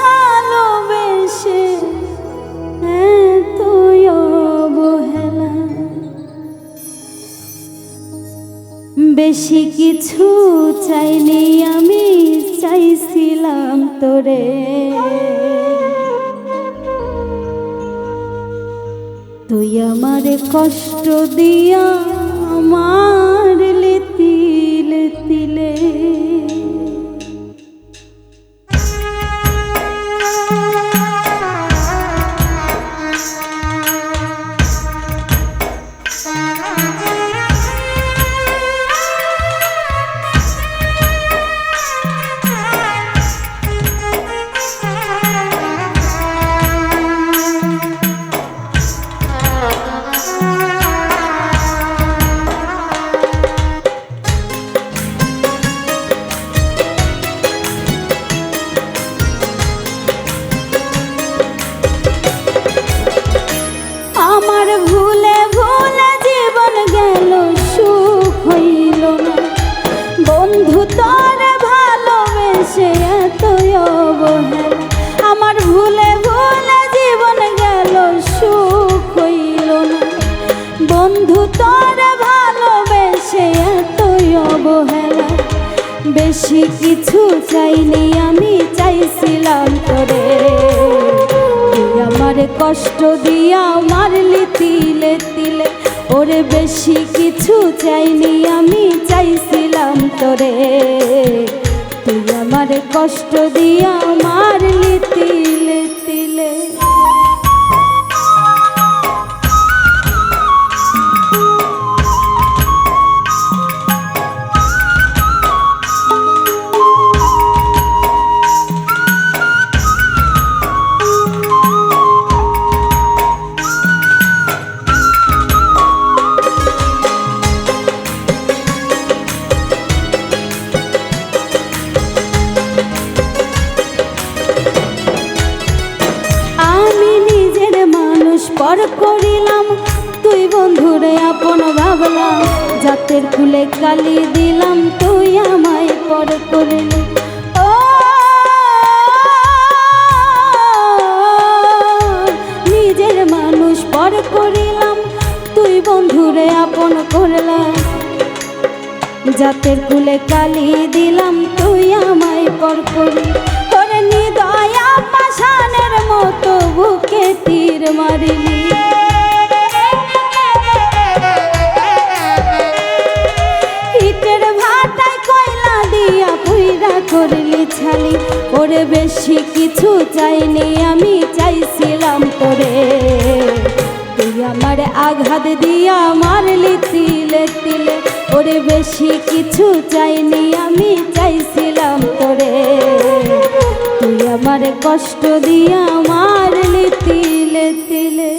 ভালোবেসে তুই বেশি কিছু চাইনি আমি চাইছিলাম তোরে। তুই আমারে কষ্ট দিয়া আমার বেশি কিছু চাইনি, আমি চাইছিলাম তোরে। আমার কষ্ট দিয়া মারলি তিলে তিলে ওরে বেশি কিছু চাইনি, আমি চাইছিলাম তোরে। তুই আমার কষ্ট দিয়া মারলি তিলে তিলে করিলাম। তুই বন্ধুরে আপন ভাবলাম, জাতের খুলে কালি দিলাম, তুই আমায় পর করলি। নিজের মানুষ পর করিলাম, তুই বন্ধুরে আপন করলাম। জাতের কুলে কালি দিলাম, তুই আমায় পর করি তোর নিদয়া পাশানের মতো বুকে তীর মারিলি। ওরে বেশি কিছু চাইনি আমি চাইছিলাম তোরে তুই আমার আঘাত দিয়া মারলি তিলে তিলে ওরে বেশি কিছু চাইনি আমি চাইছিলাম তোরে তুই আমার কষ্ট দিয়া মারলি তিলে তিলে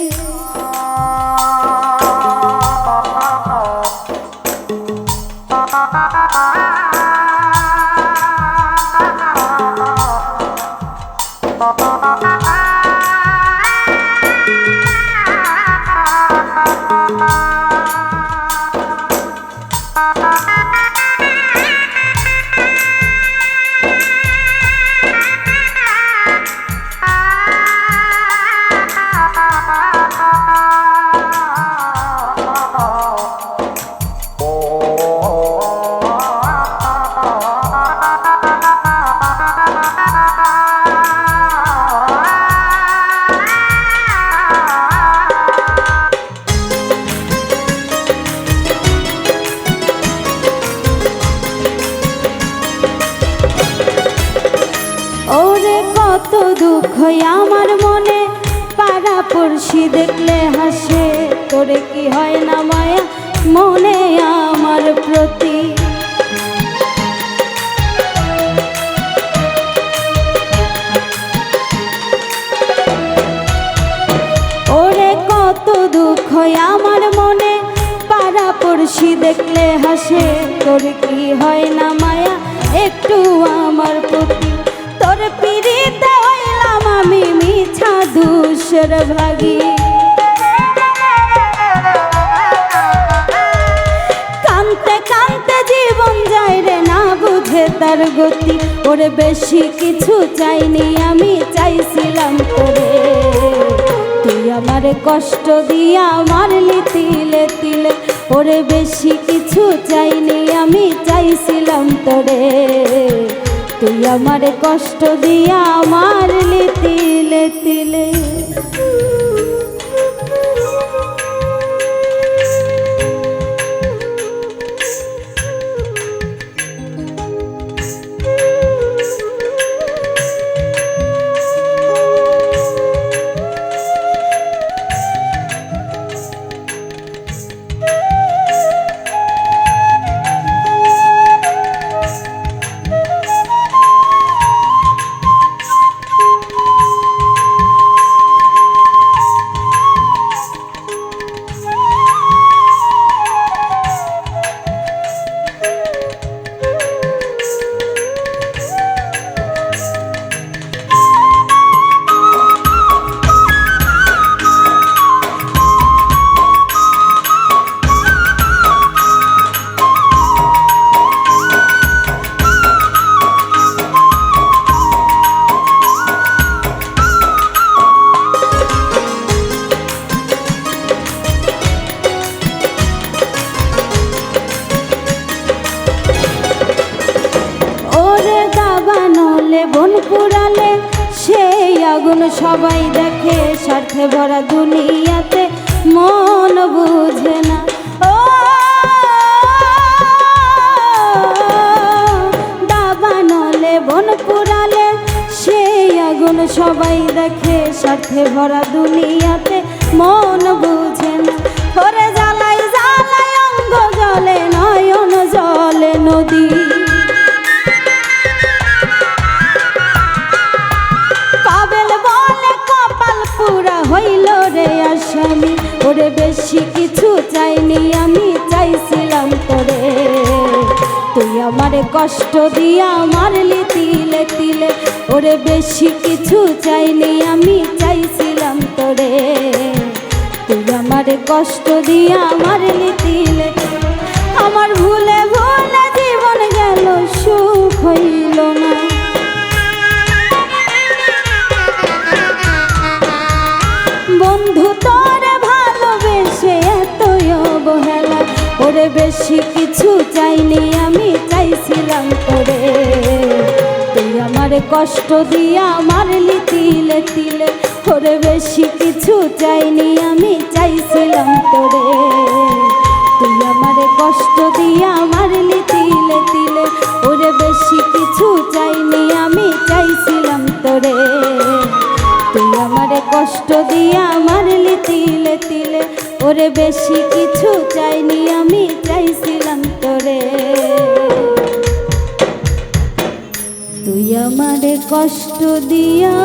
ওরে Ah. কত দুঃখ আমার মনে। পাড়া পড়শি দেখলে হাসে তোরে কি হয় না মায়া? মনে আমার প্রতি। ওরে কত দুঃখ আমার মনে। পাড়া পড়শি দেখলে হাসে তোর কি হয় না মায়া? একটু আমার প্রতি। তোর পিড়িতে দুসর ভাগি। কানতে কানতে জীবন যায় রে, না বুঝে তার গতি। ওরে বেশি কিছু চাইনি, আমি চাইছিলাম তোরে। তুই আমার কষ্ট দিয়া মারলি তিলে তিলে ওরে বেশি কিছু চাইনি, আমি চাইছিলাম তোরে। তুই আমার কষ্ট দিয়া, আমার তিলে তিলে বন পুরালে, সেই আগুন সবাই দেখে, স্বার্থে ভরা দুনিয়াতে মন বুঝে না। সবাই দেখে, স্বার্থে ভরা দুনিয়াতে মন বুঝে না। ওরে বেশি কিছু চাইনি, আমি চাইছিলাম তোরে তুই আমারে কষ্ট দিয়া মারলি, তিলে তিলে। ওরে বেশি কিছু চাইনি, আমি চাইছিলাম তোরে তুই আমারে কষ্ট দিয়া মারলি তিলে। আমার ভুলে ভুলে জীবন গেল, সুখ হইল। কষ্ট দিয়া মারলি তিলে তিলে, ওরে বেশি কিছু চাইনি আমি, চাইছিলাম তোরে। তুই আমারে কষ্ট দিয়া মারলি তিলে তিলে, ওরে বেশি কিছু চাইনি আমি, চাইছিলাম তোরে। তুই আমারে কষ্ট দিয়া মারলি তিলে তিলে, ওরে বেশি কিছু চাইনি আমি চাইছিলাম কষ্ট দিয়া